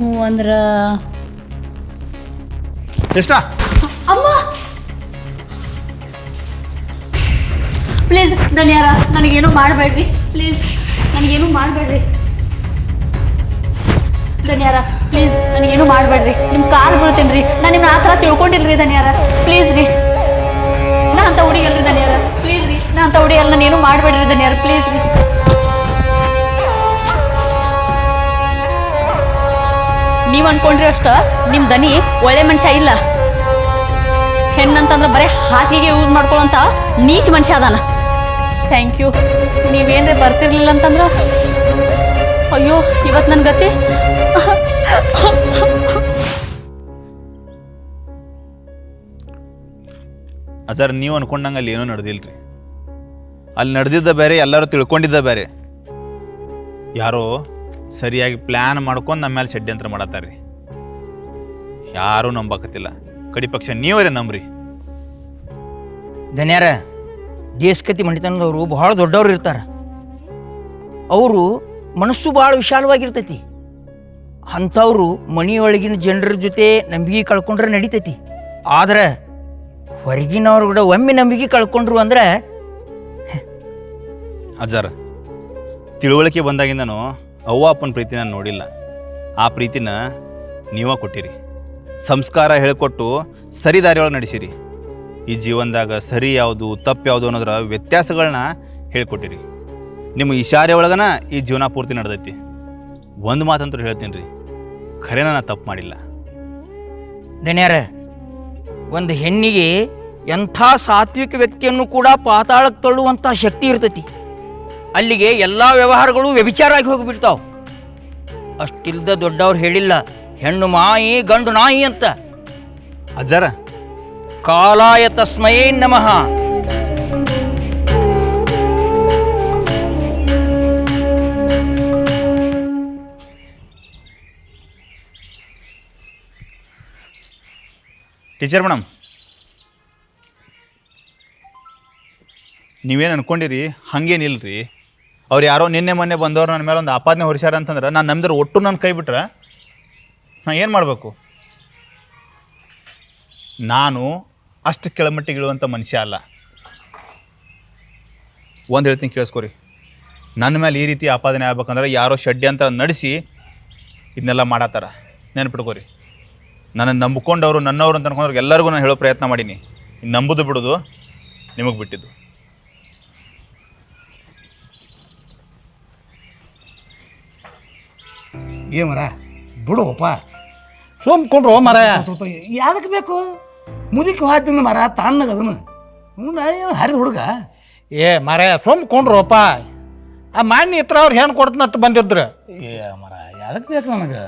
ಹ್ಞೂ ಅಂದ್ರ? ಎಷ್ಟ? ಅಮ್ಮ! ಪ್ಲೀಸ್ ಧನ್ಯಾರ ನನಗೇನು ಮಾಡಬೇಡ್ರಿ. ಪ್ಲೀಸ್ ನನಗೇನು ಮಾಡಬೇಡ್ರಿ. ಧನ್ಯಾರ ಪ್ಲೀಸ್ ನನಗೇನು ಮಾಡಬೇಡ್ರಿ. ನಿಮ್ಮ ಕಾಲು ಬೀಳ್ತೀನಿ ರೀ ನಾನು ನಿಮ್ಮನ್ನ ಆ ಥರ ತಿಳ್ಕೊಂಡಿಲ್ರಿ ಧನ್ಯಾರ. ಪ್ಲೀಸ್ ರೀ. ನಾ ಅಂತ ಹುಡುಗಲ್ರಿ ಧನ್ಯಾರ. ಪ್ಲೀಸ್ ರೀ. ನಾ ಅಂತ ಹುಡುಗಲ್ಲ ನಾನು ಏನು ಮಾಡಬೇಡ್ರಿ ಧನ್ಯಾರ. ಪ್ಲೀಸ್ ರೀ. ನೀವು ಅನ್ಕೊಂಡ್ರಿ ಅಷ್ಟ ನಿಮ್ಮ ದನಿ ಒಳ್ಳೆ ಮನುಷ್ಯ ಇಲ್ಲ. ಹೆಣ್ಣಂತಂದ್ರೆ ಬರೀ ಹಾಸಿಗೆಗೆ ಯೂಸ್ ಮಾಡ್ಕೊಳ್ಳೋಂಥ ನೀಚ್ ಮನುಷ್ಯ ಅದಾನ. ಥ್ಯಾಂಕ್ ಯು ನೀವೇನ್ರಿ ಬರ್ತಿರ್ಲಿಲ್ಲ ಅಂತಂದ್ರ ಅಯ್ಯೋ ಇವತ್ತು ನನ್ನ ಗತಿ. ಅಜರ್ ನೀವು ಅನ್ಕೊಂಡಂಗ ಅಲ್ಲಿ ಏನೂ ನಡೆದಿಲ್ರಿ. ಅಲ್ಲಿ ನಡೆದಿದ್ದ ಬೇರೆ ಎಲ್ಲರೂ ತಿಳ್ಕೊಂಡಿದ್ದ ಬೇರೆ. ಯಾರೋ ಸರಿಯಾಗಿ ಪ್ಲ್ಯಾನ್ ಮಾಡ್ಕೊಂಡು ನಮ್ಮ ಮೇಲೆ ಷಡ್ಯಂತ್ರ ಮಾಡತ್ತಾರ್ರಿ. ಯಾರೂ ನಂಬಕತ್ತಿಲ್ಲ. ಕಡಿ ಪಕ್ಷ ನೀವರೇ ನಂಬ್ರಿ. ಧನ್ಯಾರ ದೇಶಕತಿ ಮಂಡಿತನದವರು ಬಹಳ ದೊಡ್ಡವ್ರು ಇರ್ತಾರೆ. ಅವರು ಮನಸ್ಸು ಭಾಳ ವಿಶಾಲವಾಗಿರ್ತೈತಿ. ಅಂಥವ್ರು ಮನೆಯೊಳಗಿನ ಜನರ ಜೊತೆ ನಂಬಿಕೆ ಕಳ್ಕೊಂಡ್ರೆ ನಡಿತೈತಿ. ಆದ್ರೆ ಹೊರಗಿನವ್ರು ಕೂಡ ಒಮ್ಮೆ ನಂಬಿಕೆ ಕಳ್ಕೊಂಡ್ರು ಅಂದ್ರೆ ಅಜ್ಜಾರ ತಿಳುವಳಿಕೆ ಬಂದಾಗಿಂದನೂ ಅವ್ವ ಅಪ್ಪನ ಪ್ರೀತಿ ನಾನು ನೋಡಿಲ್ಲ. ಆ ಪ್ರೀತಿನ ನೀವ ಕೊಟ್ಟಿರಿ. ಸಂಸ್ಕಾರ ಹೇಳಿಕೊಟ್ಟು ಸರಿ ದಾರಿಯೊಳಗೆ ನಡೆಸಿರಿ. ಈ ಜೀವನದಾಗ ಸರಿ ಯಾವುದು, ತಪ್ಪು ಯಾವುದು ಅನ್ನೋದ್ರ ವ್ಯತ್ಯಾಸಗಳನ್ನ ಹೇಳ್ಕೊಟ್ಟಿರಿ. ನಿಮ್ಮ ಇಶಾರೆ ಒಳಗನ ಈ ಜೀವನ ಪೂರ್ತಿ ನಡೆದೈತಿ. ಒಂದು ಮಾತಂತೂ ಹೇಳ್ತೀನಿ ರೀ ಖರೇನ ನಾನು ತಪ್ಪು ಮಾಡಿಲ್ಲ. ದಣ್ಯಾರ ಒಂದು ಹೆಣ್ಣಿಗೆ ಎಂಥ ಸಾತ್ವಿಕ ವ್ಯಕ್ತಿಯನ್ನು ಕೂಡ ಪಾತಾಳಕ್ಕೆ ತಳ್ಳುವಂಥ ಶಕ್ತಿ ಇರ್ತೈತಿ. ಅಲ್ಲಿಗೆ ಎಲ್ಲ ವ್ಯವಹಾರಗಳು ವ್ಯಭಿಚಾರ ಆಗಿ ಹೋಗಿಬಿಡ್ತಾವ. ಅಷ್ಟಿಲ್ದ ದೊಡ್ಡವ್ರು ಹೇಳಿಲ್ಲ ಹೆಣ್ಣು ಮಾಯಿ ಗಂಡು ನಾಯಿ ಅಂತ. ಅಜ್ಜರ. ಕಾಲಾಯ ತಸ್ಮಯೇ ನಮಃ. ಟೀಚರ್ ಮೇಡಮ್ ನೀವೇನು ಅನ್ಕೊಂಡಿರಿ? ಹಂಗೇನಿಲ್ರಿ? ಅವ್ರು ಯಾರೋ ನಿನ್ನೆ ಮೊನ್ನೆ ಬಂದವ್ರು ನನ್ನ ಮೇಲೆ ಒಂದು ಆಪಾದನೆ ಹೊರಿಸ್ಯಾರ ಅಂತಂದ್ರೆ ನಾನು ನಂಬಿದ್ರೆ ಒಟ್ಟು ನನ್ನ ಕೈ ಬಿಟ್ರೆ ನಾನು ಏನು ಮಾಡಬೇಕು? ನಾನು ಅಷ್ಟು ಕೆಳಮಟ್ಟಿಗಿಳುವಂಥ ಮನುಷ್ಯ ಅಲ್ಲ. ಒಂದು ಹೇಳ್ತೀನಿ ಕೇಳಿಸ್ಕೊರಿ. ನನ್ನ ಮೇಲೆ ಈ ರೀತಿ ಆಪಾದನೆ ಆಗ್ಬೇಕಂದ್ರೆ ಯಾರೋ ಷಡ್ಯಂತ್ರ ನಡೆಸಿ ಇದನ್ನೆಲ್ಲ ಮಾಡತ್ತಾರ. ನೆನ್ಪಿಟ್ಕೋರಿ. ನನ್ನನ್ನು ನಂಬ್ಕೊಂಡವರು ನನ್ನವರು ಅಂತ ಅನ್ಕೊಂಡ್ರೆ ಎಲ್ಲರಿಗೂ ನಾನು ಹೇಳೋ ಪ್ರಯತ್ನ ಮಾಡೀನಿ. ನಂಬುದು ಬಿಡೋದು ನಿಮಗೆ ಬಿಟ್ಟಿದ್ದು. ಏ ಮರ ಬಿಡುವಪ್ಪ. ಸೋಮ್ಕೊಂಡ್ರು ಮರ. ಯಾವ್ದಕ್ಕೆ ಬೇಕು? ಮುದುಕಿ ಹೋಯ್ತಿಂದ ಮರ ತಣ್ಣಗ ಅದನ್ನು. ಏನು ಹರಿದ ಹುಡುಗ? ಏ ಮರ ಸೋಮ್ಕೊಂಡ್ರಪ್ಪ. ಆ ಮಾನ್ಯ ಇತ್ರ ಅವ್ರು ಹೆಣ್ಣು ಕೊಡ್ತನಂತ ಬಂದಿದ್ರು. ಏ ಮರ ಯಾವ್ದಕ್ಕೆ ಬೇಕು ನನಗೆ?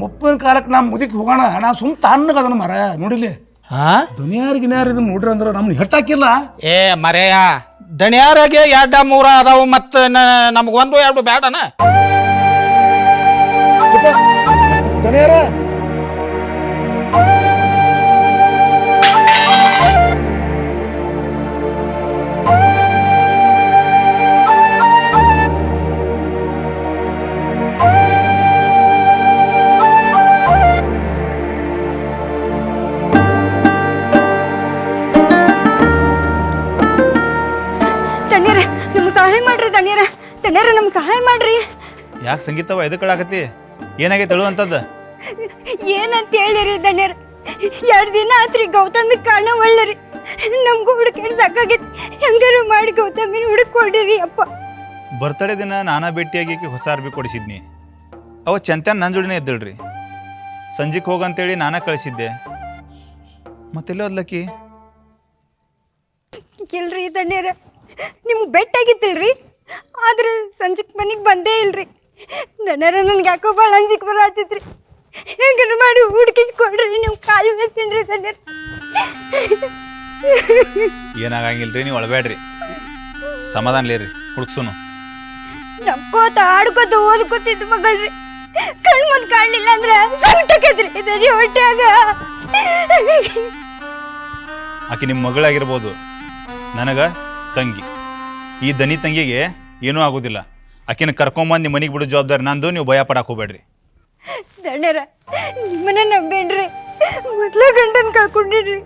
ಮುಪ್ಪಿನ ಕಾಲಕ್ಕೆ ನಾ ಮುದುಕಿ ಹೋಗೋಣ ನಾ ಸುಮ್ ತಣ್ಣಗ ಅದನ್ನು ಮರ ನೋಡಿಲಿ ಹಾ? ದುನಿಯಾರ್ ಗಿನ್ಯಾರ ಇದನ್ನ ನೋಡ್ರಿ ಅಂದ್ರೆ ನಮ್ಗೆ ಹೆಟ್ಟಾಕಿಲ್ಲ ಏ ಮರೆಯ ದಣಿಯಾರಾಗೆ ಎರಡ ಮೂರ ಅದಾವು ಮತ್ತು ನಮ್ಗೆ ಒಂದು ಎರಡು ಬೇಡನ ತಣ್ಣೀರ ನಮ್ಗೆ ಸಹಾಯ ಮಾಡ್ರಿ. ಯಾಕೆ ಸಂಗೀತವ ಎದಕ್ಕಳಾಕತಿ ಏನಾಗೈತೆ ಹೇಳು ಅಂತದ್ದು? ಏನಂತ ಹೇಳಿರಿ ತಣ್ಣೀರ ಎರಡು ದಿನ ಆತ್ರಿ ಗೌತಮಿ ಕಾಣ ಒಳ್ಳರಿ. ನಮ್ಗೂ ಹುಡುಕಿಡ್ ಸಾಕಾಗೈತಿ. ಹೆಂಗಾರು ಮಾಡಿ ಗೌತಮಿನ ಹುಡುಕೊಡಿರಿ ಅಪ್ಪ. ಬರ್ತಡೇ ದಿನ ನಾನಾ ಭೇಟಿಯಾಗಿ ಆಕಿ ಹೊಸ ಅರ್ಬಿ ಕೊಡಿಸಿದ್ನಿ. ಅವ ಚಂತನ್ ನನ್ನ ಜೋಡಿನೇ ಇದ್ದಳ್ರಿ. ಸಂಜೆಗೆ ಹೋಗಂತೇಳಿ ನಾನಾ ಕಳಿಸಿದ್ದೆ. ಮತ್ತೆಲ್ಲೋ ಅದ್ಲಕ್ಕಿ? ಇಲ್ರಿ ದಣ್ಯರ ನಿಮ್ಗೆ ಬೆಟ್ಟಾಗಿತ್ತಿಲ್ರಿ? ಆದ್ರೆ ಸಂಜಕ್ ಮನೆಗೆ ಬಂದೇ ಇಲ್ರಿ. ದನರ ನನ್ಗೆ ಯಾಕೋ ಭಾಳ ಅಂಜಿಕೆ ಬರತ್ತಿದ್ರಿ ಹೆಂಗಾರು ಮಾಡಿ ಹುಡುಕಿಸ್ಕೊಡ್ರಿ ನೀವು ಕಾಲು ತಿನ್ರಿ ತಣ್ಣೀರ ಏನಾಗಂಗಿಲ್ರಿ ನೀವು ಒಳಬೇಡ್ರಿ ಸಮಾಧಾನಲೇರಿ ಹುಡುಕ್ಸುನು. ನಕ್ಕೋತ ಆಡ್ಕೋತ ಓದ್ಕೋತಿದ್ ಮಗಳ್ರಿ. ಕಣ್ ಮುಂದ್ ಕಾಣ್ಲಿಲ್ಲ ಅಂದ್ರೆ ಸಂಕಟಕೈತ್ರಿ ಇದರಿ ಹೊಟ್ಯಾಗ. ಆಕೆ ನಿಮ್ಮ ಮಗಳಾಗಿರ್ಬೋದು. ನನಗ ತಂಗಿ. ಈ ದನಿ ತಂಗಿಗೆ ಏನೂ ಆಗೋದಿಲ್ಲ. ಆಕಿನ ಕರ್ಕೊಂಬಂದು ನಿಮ್ಮ ಮನೆಗೆ ಬಿಡೋ ಜವಾಬ್ದಾರಿ ನಂದು ನೀವು ಭಯ ಪಡಕ್ಕೆ ಹೋಗ್ಬೇಡ್ರಿ. ದಣ್ಣರ ನಿಮ್ಮನ್ನ ನಂಬೇನ್ರಿ ಮೊದ್ಲ ಗಂಡನ್ ಕಳ್ಕೊಂಡಿರಿ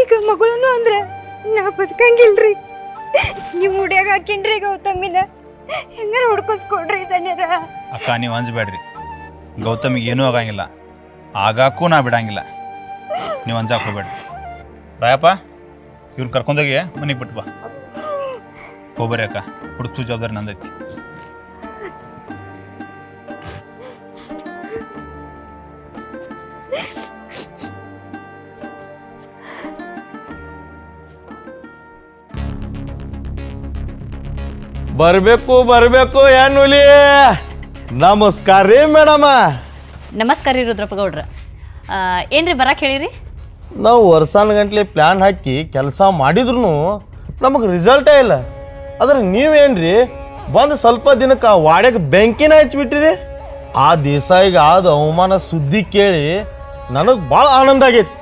ಈಗ ಮಗಳನ್ನು ಅಂದ್ರೆ ನಾ ಬದುಕಂಗಿಲ್ರಿ. ನಿಮ್ಮ ಮುಡಿಯಾಗ ಹಾಕಿನ್ರಿ ಗೌತಮಿನ. ಹೆಂಗಾರ ಹುಡ್ಕೊಸ್ಕೊಡ್ರಿ ದಣ್ಣರ ಅಕ್ಕ ನೀವು ಅಂಜಬೇಡ್ರಿ. ಗೌತಮಿಗೆ ಏನೂ ಆಗಂಗಿಲ್ಲ. ಆಗಾಕ್ಕೂ ನಾ ಬಿಡಂಗಿಲ್ಲ. ನೀವು ಅಂಜಾಕ್ ಹೋಗ್ಬೇಡ್ರಿ. ರಾಯಪ್ಪ ಇವ್ರು ಕರ್ಕೊಂಡೋಗಿ ಮನೆಗೆ ಬಿಟ್ಟು ಬಾ ಹೋಗ್ಬರ್ರಿ ಅಕ್ಕ. ಹುಡುಕ್ಸು ಜವಾಬ್ದಾರಿ ನಂದೈತಿ. ಬರಬೇಕು ಬರ್ಬೇಕು ಏನುಲಿ ನಮಸ್ಕಾರ ರೀ ಮೇಡಮ. ನಮಸ್ಕಾರ ರೀ ರುದ್ರಪ್ಪ ಗೌಡ್ರ ಆ, ಏನ್ರಿ ಬರಕ್ಕೆ ಹೇಳಿರಿ? ನಾವು ವರ್ಷಾನ್ ಗಂಟ್ಲೆ ಪ್ಲಾನ್ ಹಾಕಿ ಕೆಲಸ ಮಾಡಿದ್ರು ನಮಗೆ ರಿಸಲ್ಟೇ ಇಲ್ಲ. ಆದ್ರೆ ನೀವೇನ್ರಿ? ಬಂದು ಸ್ವಲ್ಪ ದಿನಕ್ಕೆ ವಾಡ್ಯಾಗ ಬೆಂಕಿನ ಹಚ್ಬಿಟ್ಟಿರಿ ಆ ದೇಸಾಯಿಗೆ ಆದ ಅವಮಾನ ಸುದ್ದಿ ಕೇಳಿ ನನಗೆ ಭಾಳ ಆನಂದ ಆಗೈತಿ.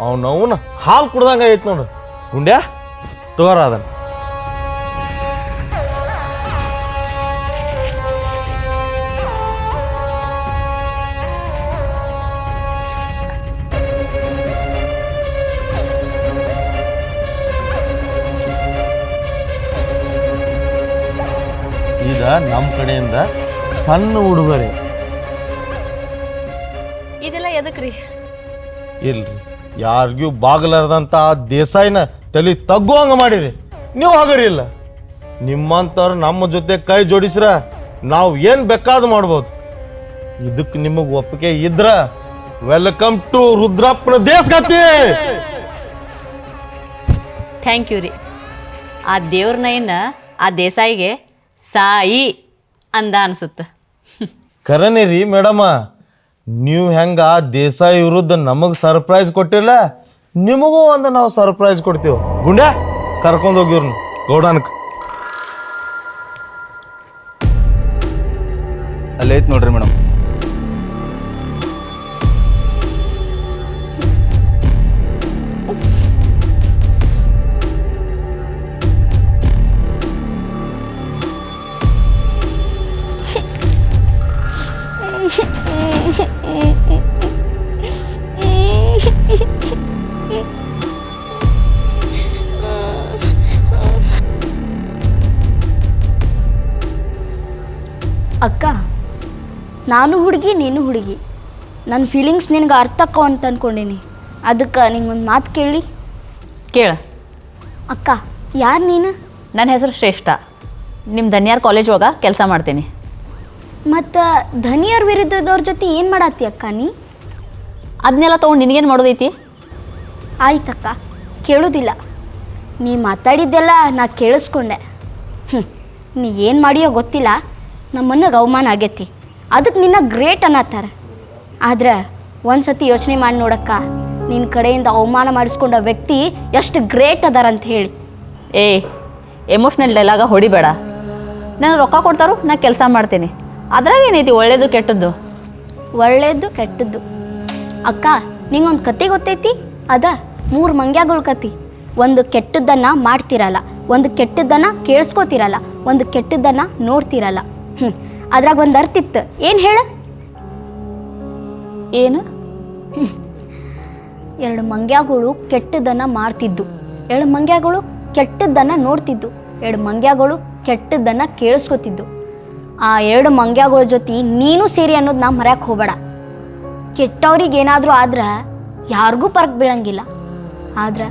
ಅವನವನ ಹಾಲು ಕುಡ್ದಂಗೆ ಆಗೈತಿ ನೋಡು. ಗುಂಡ್ಯಾ ತಗೋರ ಅದನ್ನ. ನಮ್ಮ ಕಡೆಯಿಂದ ಸಣ್ಣ ಉಡುಗೊರೆ. ಇದೆಲ್ಲ ಎದಕ್ರಿ? ಇಲ್ರಿ ಯಾರಿಗೂ ಬಾಗಲಾರ್ದಂಥ ಆ ದೇಸಾಯಿನ ತಲೆ ತಗ್ಗುವಂಗ ಮಾಡಿರಿ. ನೀವು ಹಾಗರಿಲ್ಲ ನಿಮ್ಮಂಥವ್ರು ನಮ್ಮ ಜೊತೆ ಕೈ ಜೋಡಿಸ್ರ ನಾವು ಏನು ಬೇಕಾದ್ ಮಾಡ್ಬೋದು. ಇದಕ್ಕೆ ನಿಮಗೆ ಒಪ್ಪಿಗೆ ಇದ್ರ ವೆಲ್ಕಮ್ ಟು ರುದ್ರಪ್ಪನ ದೇಶಗತಿ! ಥ್ಯಾಂಕ್ ಯು ರೀ. ಆ ದೇವ್ರ ನೈನ ಆ ದೇಸಾಯಿಗೆ ಸಾಯಿ ಅಂದ ಅನ್ಸುತ್ತೆ. ಕರನಿ ರೀ ಮೇಡಮ ನೀವು ಹೆಂಗ ದೇಸಾಯಿ ವಿರುದ್ಧ ನಮಗೆ ಸರ್ಪ್ರೈಸ್ ಕೊಟ್ಟಿಲ್ಲ? ನಿಮಗೂ ಒಂದು ನಾವು ಸರ್ಪ್ರೈಸ್ ಕೊಡ್ತೀವಿ. ಗುಂಡ್ಯಾ ಕರ್ಕೊಂಡು ಹೋಗಿವ್ರನ್ನ ಗೌಡಾನಕ್. ಅಲ್ಲೇ ಐತೆ ನೋಡ್ರಿ ಮೇಡಮ್. ನಾನು ಹುಡುಗಿ ನೀನು ಹುಡುಗಿ. ನನ್ನ ಫೀಲಿಂಗ್ಸ್ ನಿನಗೆ ಅರ್ಥ ಅಕ್ಕೋ ಅಂತ ಅಂದ್ಕೊಂಡೀನಿ ಅದಕ್ಕೆ ನಿಂಗೆ ಒಂದು ಮಾತು ಕೇಳಿ. ಕೇಳ. ಅಕ್ಕ ಯಾರು ನೀನು? ನನ್ನ ಹೆಸರು ಶ್ರೇಷ್ಠ. ನಿಮ್ಮ ಧನ್ಯಾರ್ ಕಾಲೇಜ್ ಒಳಗೆ ಕೆಲಸ ಮಾಡ್ತೀನಿ. ಮತ್ತು ಧನಿಯರ್ ವಿರುದ್ಧದವ್ರ ಜೊತೆ ಏನು ಮಾಡತ್ತಿ ಅಕ್ಕ ನೀ? ಅದನ್ನೆಲ್ಲ ತೊಗೊಂಡು ನಿನಗೇನು ಮಾಡೋದೈತಿ? ಆಯ್ತಕ್ಕ ಕೇಳೋದಿಲ್ಲ. ನೀ ಮಾತಾಡಿದ್ದೆಲ್ಲ ನಾ ಕೇಳಿಸ್ಕೊಂಡೆ. ಹ್ಞೂ ನೀ ಏನು ಮಾಡಿಯೋ ಗೊತ್ತಿಲ್ಲ. ನಮ್ಮನ್ನಗೆ ಅವಮಾನ ಆಗೈತಿ. ಅದಕ್ಕೆ ನಿನ್ನ ಗ್ರೇಟ್ ಅನ್ನತ್ತಾರೆ. ಆದರೆ ಒಂದು ಸತಿ ಯೋಚನೆ ಮಾಡಿ ನೋಡಕ್ಕ ನಿನ್ನ ಕಡೆಯಿಂದ ಅವಮಾನ ಮಾಡಿಸ್ಕೊಂಡ ವ್ಯಕ್ತಿ ಎಷ್ಟು ಗ್ರೇಟ್ ಅದಾರಂತ ಹೇಳಿ. ಏ ಎಮೋಷ್ನಲ್ ಡೈಲಾಗ ಹೊಡಿಬೇಡ. ನಾನು ರೊಕ್ಕ ಕೊಡ್ತಾರೋ ನಾ ಕೆಲಸ ಮಾಡ್ತೀನಿ. ಅದ್ರಾಗ ಏನೈತಿ ಒಳ್ಳೇದು ಕೆಟ್ಟದ್ದು? ಒಳ್ಳೇದು ಕೆಟ್ಟದ್ದು. ಅಕ್ಕ ನಿಂಗೊಂದು ಕತೆ ಗೊತ್ತೈತಿ? ಅದ ಮೂರು ಮಂಗ್ಯಾಗಳ ಕತಿ. ಒಂದು ಕೆಟ್ಟದ್ದನ್ನು ಮಾಡ್ತಿರಲ್ಲ ಒಂದು ಕೆಟ್ಟದ್ದನ್ನು ಕೇಳಿಸ್ಕೋತಿರಲ್ಲ ಒಂದು ಕೆಟ್ಟದ್ದನ್ನು ನೋಡ್ತಿರಲ್ಲ. ಹ್ಞೂ ಅದ್ರಾಗ ಒಂದು ಅರ್ಥ ಇತ್ತು. ಏನು ಹೇಳ? ಏನು? ಎರಡು ಮಂಗ್ಯಾಗಳು ಕೆಟ್ಟದನ್ನ ಮಾಡ್ತಿದ್ದು ಎರಡು ಮಂಗ್ಯಾಗಳು ಕೆಟ್ಟದ್ದನ್ನು ನೋಡ್ತಿದ್ದು. ಎರಡು ಮಂಗ್ಯಾಗಳು ಕೆಟ್ಟದ್ದನ್ನು ಕೇಳಿಸ್ಕೊತಿದ್ದು. ಆ ಎರಡು ಮಂಗ್ಯಾಗಳ ಜೊತೆ ನೀನು ಸೇರಿ ಅನ್ನೋದು ನಾ ಮರ್ಯಾಕೆ ಹೋಗಬೇಡ. ಕೆಟ್ಟವ್ರಿಗೆ ಏನಾದರೂ ಆದ್ರೆ ಯಾರಿಗೂ ಪರಕ್ ಬೀಳಂಗಿಲ್ಲ. ಆದ್ರೆ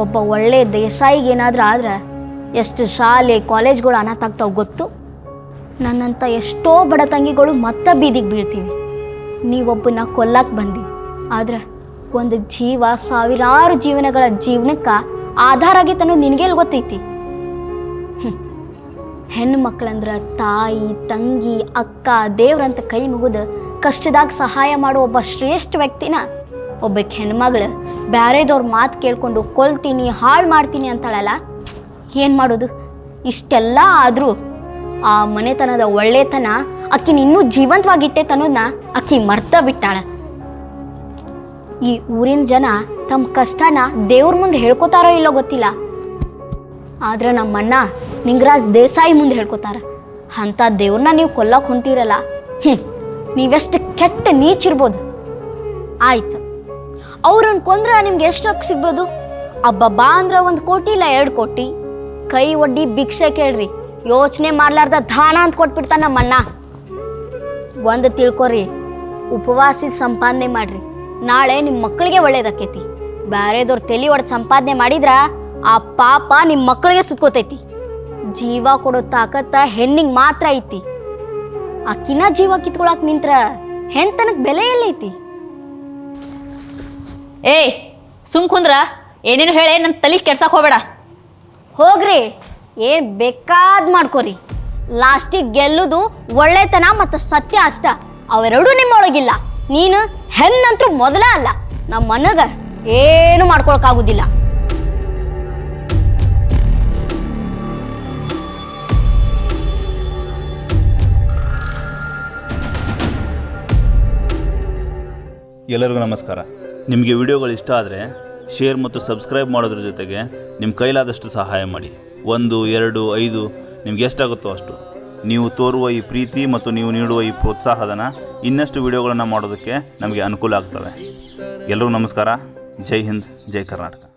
ಒಬ್ಬ ಒಳ್ಳೆ ದೇಸಾಯಿಗೆ ಏನಾದರೂ ಆದ್ರೆ ಎಷ್ಟು ಶಾಲೆ ಕಾಲೇಜ್ಗಳು ಅನಾಥ ಆಗ್ತಾವೆ ಗೊತ್ತು? ನನ್ನಂಥ ಎಷ್ಟೋ ಬಡ ತಂಗಿಗಳು ಮತ್ತೆ ಬೀದಿಗೆ ಬೀಳ್ತೀವಿ. ನೀವೊಬ್ಬನ ಕೊಲ್ಲಕ್ಕೆ ಬಂದಿ. ಆದ್ರೆ ಒಂದು ಜೀವ ಸಾವಿರಾರು ಜೀವನಗಳ ಜೀವನಕ್ಕೆ ಆಧಾರ ಆಗೈತೆ ಅನ್ನೋದು ನಿನಗೆಲ್ಲಿ ಗೊತ್ತೈತಿ. ಹೆಣ್ಣು ಮಕ್ಕಳಂದ್ರೆ ತಾಯಿ, ತಂಗಿ, ಅಕ್ಕ, ದೇವ್ರಂತ ಕೈ ಮುಗಿದು ಕಷ್ಟದಾಗ ಸಹಾಯ ಮಾಡುವ ಒಬ್ಬ ಶ್ರೇಷ್ಠ ವ್ಯಕ್ತಿನ ಒಬ್ಬಕ್ಕೆ ಹೆಣ್ಮಗಳು ಬ್ಯಾರೇದವ್ರ ಮಾತು ಕೇಳಿಕೊಂಡು ಕೊಲ್ತೀನಿ, ಹಾಳು ಮಾಡ್ತೀನಿ ಅಂತಾಳಲ್ಲ, ಏನು ಮಾಡೋದು? ಇಷ್ಟೆಲ್ಲ ಆದರೂ ಆ ಮನೆತನದ ಒಳ್ಳೆತನ ಅಕ್ಕಿನ ಇನ್ನೂ ಜೀವಂತವಾಗಿಟ್ಟೈತೆ ಅನ್ನೋದನ್ನ ಅಕ್ಕಿ ಮರ್ತ ಬಿಟ್ಟಾಳ ಈ ಊರಿನ ಜನ ತಮ್ಮ ಕಷ್ಟನ ದೇವ್ರ ಮುಂದೆ ಹೇಳ್ಕೊತಾರೋ ಇಲ್ಲೋ ಗೊತ್ತಿಲ್ಲ. ಆದ್ರೆ ನಮ್ಮಣ್ಣ ನಿಂಗರಾಜ್ ದೇಸಾಯಿ ಮುಂದೆ ಹೇಳ್ಕೊತಾರ. ಅಂಥ ದೇವ್ರನ್ನ ನೀವು ಕೊಲ್ಲಕ್ಕೆ ಹೊಂಟಿರಲ್ಲ. ಹ್ಞೂ ನೀವೆಷ್ಟು ಕೆಟ್ಟ ನೀಚಿರ್ಬೋದು ಆಯ್ತು. ಅವ್ರನ್ನ ಕೊಂದ್ರೆ ನಿಮ್ಗೆ ಎಷ್ಟು ರೊಕ್ಕ ಸಿಗ್ಬೋದು? ಅಬ್ಬಬ್ಬಾ ಅಂದ್ರೆ ಒಂದು ಕೋಟಿ ಇಲ್ಲ ಎರಡು ಕೋಟಿ. ಕೈ ಒಡ್ಡಿ ಭಿಕ್ಷೆ ಕೇಳ್ರಿ. ಯೋಚನೆ ಮಾಡ್ಲಾರ್ದ ದಾನ ಅಂತ ಕೊಟ್ಬಿಡ್ತಾನ ನಮ್ಮಣ್ಣ. ಒಂದು ತಿಳ್ಕೊರಿ ಉಪವಾಸಿ ಸಂಪಾದನೆ ಮಾಡ್ರಿ. ನಾಳೆ ನಿಮ್ಮ ಮಕ್ಕಳಿಗೆ ಒಳ್ಳೇದಕ್ಕೈತಿ ಬ್ಯಾರೆದವ್ರ ತಲೆ ಒಡೆದು ಸಂಪಾದನೆ ಮಾಡಿದ್ರ ಆ ಪಾಪ ನಿಮ್ಮ ಮಕ್ಕಳಿಗೆ ಸುತ್ಕೋತೈತಿ. ಜೀವ ಕೊಡೋ ತಾಕತ್ತ ಹೆಣ್ಣಿಗೆ ಮಾತ್ರ ಐತಿ. ಆಕಿನ ಜೀವ ಕಿತ್ಕೊಳಕ್ ನಿಂತ್ರ ಹೆಣ್ತನಕ್ ಬೆಲೆ ಎಲ್ಲೈತಿ? ಏಯ್ ಸುಮ್ ಕುಂದ್ರ ಏನೇನು ಹೇಳಿ ನನ್ನ ತಲೆ ಕೆಡ್ಸಕ್ ಹೋಗ್ಬೇಡ. ಹೋಗ್ರಿ. ಏನ್ ಬೇಕಾದ್ ಮಾಡ್ಕೋರಿ. ಲಾಸ್ಟಿಗೆ ಗೆಲ್ಲುದು ಒಳ್ಳೆತನ ಮತ್ತು ಸತ್ಯ ಅಷ್ಟ. ಅವೆರಡೂ ನಿಮ್ಮೊಳಗಿಲ್ಲ ನೀನು ಹೆಣ್ಣಂತ್ರು ಮೊದಲ ಅಲ್ಲ. ನಮ್ಮ ಮನಗ ಏನು ಮಾಡ್ಕೊಳಕಾಗುದಿಲ್ಲ. ಎಲ್ಲರಿಗೂ ನಮಸ್ಕಾರ. ನಿಮಗೆ ವಿಡಿಯೋಗಳು ಇಷ್ಟ ಆದರೆ ಶೇರ್ ಮತ್ತು ಸಬ್ಸ್ಕ್ರೈಬ್ ಮಾಡೋದ್ರ ಜೊತೆಗೆ ನಿಮ್ಮ ಕೈಲಾದಷ್ಟು ಸಹಾಯ ಮಾಡಿ. ಒಂದು, ಎರಡು, ಐದು, ನಿಮ್ಗೆ ಎಷ್ಟಾಗುತ್ತೋ ಅಷ್ಟು. ನೀವು ತೋರುವ ಈ ಪ್ರೀತಿ ಮತ್ತು ನೀವು ನೀಡುವ ಈ ಪ್ರೋತ್ಸಾಹಧನ ಇನ್ನಷ್ಟು ವಿಡಿಯೋಗಳನ್ನು ಮಾಡೋದಕ್ಕೆ ನಮಗೆ ಅನುಕೂಲ ಆಗ್ತವೆ. ಎಲ್ಲರೂ ನಮಸ್ಕಾರ. ಜೈ ಹಿಂದ್, ಜೈ ಕರ್ನಾಟಕ.